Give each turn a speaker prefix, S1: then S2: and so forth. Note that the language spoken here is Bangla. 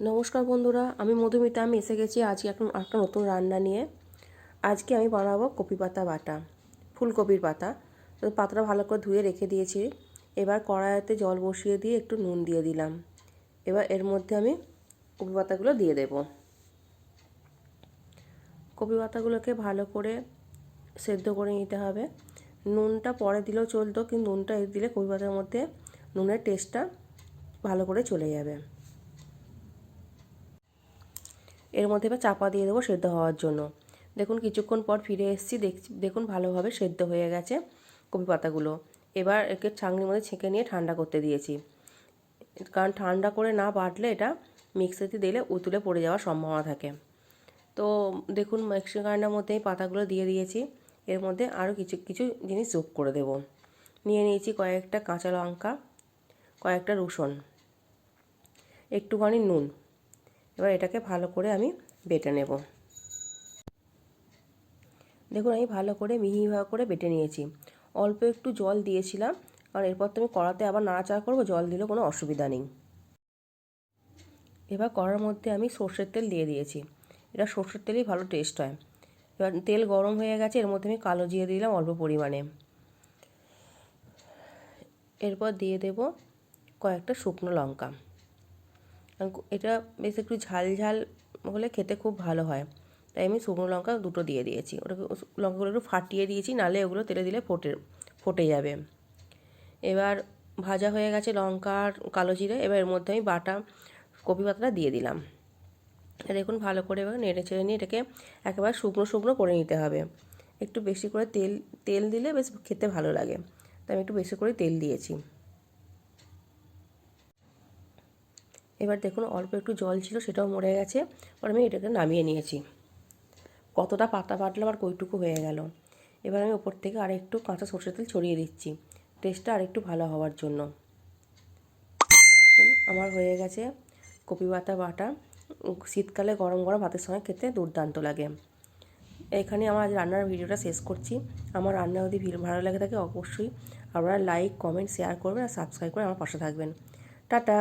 S1: নমস্কার বন্ধুরা, আমি মধুমিতা, আমি এসে গেছি আজকে একটা একটা নতুন রান্না নিয়ে। আজকে আমি বানাবো কপি পাতা বাটা, ফুলকপির পাতা। তো পাতাটা ভালো করে ধুয়ে রেখে দিয়েছি। এবার কড়াইতে জল বসিয়ে দিয়ে একটু নুন দিয়ে দিলাম। এবার এর মধ্যে আমি কপি পাতাগুলো দিয়ে দেব। কপি পাতাগুলোকে ভালো করে সেদ্ধ করে নিতে হবে। নুনটা পরে দিলেও চলতো, কিন্তু নুনটা দিলে কপি পাতার মধ্যে নুনের টেস্টটা ভালো করে চলে যাবে। এর মধ্যে এবার চাপা দিয়ে দেবো সেদ্ধ হওয়ার জন্য। দেখুন কিছুক্ষণ পর ফিরে এসেছি দেখছি দেখুন ভালোভাবে সেদ্ধ হয়ে গেছে কপি পাতাগুলো। এবার একে ছাঁকনির মধ্যে ছেঁকে নিয়ে ঠান্ডা করতে দিয়েছি। কারণ ঠান্ডা করে না বাটলে এটা মিক্সিতে দিলে উতুলে পড়ে যাওয়ার সম্ভাবনা থাকে। তো দেখুন মিক্সি গ্রাইন্ডার মধ্যে পাতাগুলো দিয়ে দিয়েছি। এর মধ্যে আরও কিছু কিছু জিনিস যোগ করে দেব। নিয়ে নিয়েছি কয়েকটা কাঁচা লঙ্কা, কয়েকটা রসুন, একটুখানি নুন। এবার এটাকে ভালো করে আমি বেটে নেব। দেখুন, আমি ভালো করে মিহিভাবে করে বেটে নিয়েছি। অল্প একটু জল দিয়েছিলাম, কারণ এরপর তো আমি কড়াতে আবার নাড়াচাড়া করব, জল দিলেও কোনো অসুবিধা নেই। এবার কড়ার মধ্যে আমি সর্ষের তেল দিয়ে দিয়েছি। এটা সর্ষের তেলেই ভালো টেস্ট হয়। এবার তেল গরম হয়ে গেছে, এর মধ্যে আমি কালো জিরে দিলাম অল্প পরিমাণে। এরপর দিয়ে দেব কয়েকটা শুকনো লঙ্কা। এটা বেশ একটু ঝাল ঝাল হলে খেতে খুব ভালো হয়। তাই আমি শুকনো লঙ্কা দুটো দিয়ে দিয়েছি। ওটাকে লঙ্কাগুলো একটু ফাটিয়ে দিয়েছি, নালে ওগুলো তেলে দিলে ফোটে ফোটে যাবে। এবার ভাজা হয়ে গেছে লঙ্কার কালো জিরে, এবার এর মধ্যে আমি বাটা, কপি পাতাটা দিয়ে দিলাম। দেখুন ভালো করে এবার নেড়ে ছেড়ে নিয়ে এটাকে একেবারে শুকনো শুকনো করে নিতে হবে। একটু বেশি করে তেল তেল দিলে বেশ খেতে ভালো লাগে। তাই আমি একটু বেশি করে তেল দিয়েছি। এবার দেখুন অল্প একটু জল ছিল, সেটাও মরে গেছে। এবার আমি এটাকে নামিয়ে নিয়েছি। কতটা পাতা বাটলাম আর কইটুকু হয়ে গেল। এবার আমি ওপর থেকে আর একটু কাঁচা সর্ষের তেল ছড়িয়ে দিচ্ছি। টেস্টটা আর একটু ভালো হওয়ার জন্য। আমার হয়ে গেছে কপি পাতা বাটা। শীতকালে গরম গরম ভাতের সঙ্গে খেতে দুর্দান্ত লাগে। এখানে আমার আজ রান্নার ভিডিওটা শেষ করছি। আমার রান্না যদি ভালো লাগে থাকে অবশ্যই আপনারা লাইক কমেন্ট শেয়ার করবেন আর সাবস্ক্রাইব করে আমার পাশে থাকবেন। টাটা!